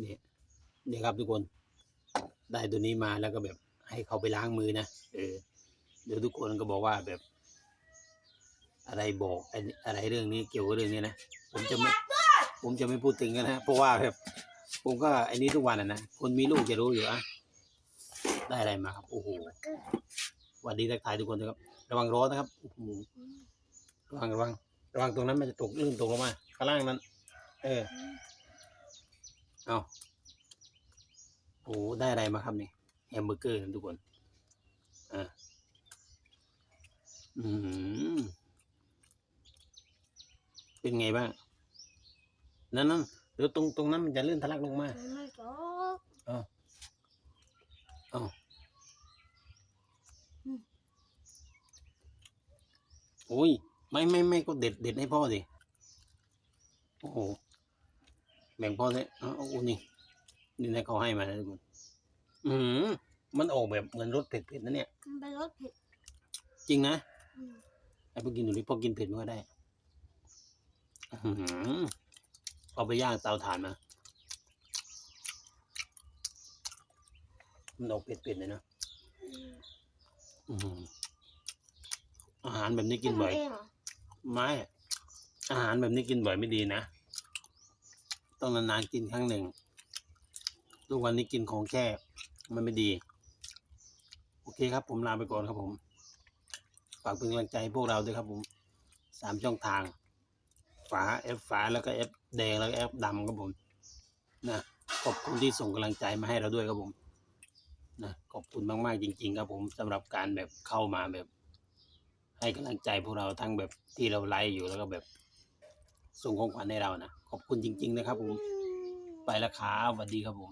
เนี่ยเนี่ครับทุกคน ได้ตัวนี้มาแล้วก็แบบให้เขาไปล้างมือนะเออเดี๋ยวทุกคนก็บอกว่าแบบ อะไรบอกอะไรเรื่องนี้เกี่ยวกับเรื่องนี้นะผมจะไม่ผมจะไม่พูดถึงกันนะเพราะว่าแบบผมก็ไอ้นี้ทุกวันอะนะคนมีลูกจะรู้อยู่อะได้อะไรมาครับโอ้โหสวัสดีทักทายทุกคนนะครับ ระวังร้อนนะครับโอ้โหระวังระวังระวังตรงนั้นมันจะตกลื่นตกลงมาข้างล่างนั้น เออ เอาโอ้ได้อะไรมาครับนี่แฮมเบอร์เกอร์นะทุกคนอ่าอืมเป็นไงบ้าง นั่นนั่นเดี๋ยวตรงตรงนั้นมันจะลื่นทะลักลงมามันไม่จบเอาโอ้ย ไม่ไม่ไม่ก็เด็ดเด็ดให้พ่อสิโอ้โห แบ่งพ่อเลยเอาเอานี่นี่นะเขาให้มานะทุกคนอืมมันออกแบบเหมือนรสเผ็ดๆนะเนี่ย มันเป็นรสเผ็ดจริงนะอืมไอ้พวกกินหนูนี่พอกินเผ็ดมันก็ได้อื้อหือเอาไปย่างเตาถ่านมา มันออกเผ็ดๆเลยเนอะอืมอื้อหืออาหารแบบนี้กินบ่อย ทำเงเหรอ ไม่ อาหารแบบนี้กินบ่อยไม่ดีนะ ต้องนานๆกินครั้งหนึ่งทุกวันนี้กินของแช่มันไม่ดี โอเคครับ ผมลาไปก่อนครับผม ฝากเป็นกำลังใจพวกเราด้วยครับผมสามช่องทาง ฝาแอปฝาแล้วก็แอปแดงแล้วก็แอปดำครับผมนะขอบคุณที่ส่งกำลังใจมาให้เราด้วยครับผมนะขอบคุณมากๆจริง ๆ ครับผมสำหรับการแบบเข้ามาแบบ ให้กำลังใจพวกเราทั้งแบบที่เราไลฟ์อยู่แล้วก็แบบ ส่งของขวัญให้เรานะขอบคุณจริง ๆ นะครับผมไปแล้วครับสวัสดีครับผม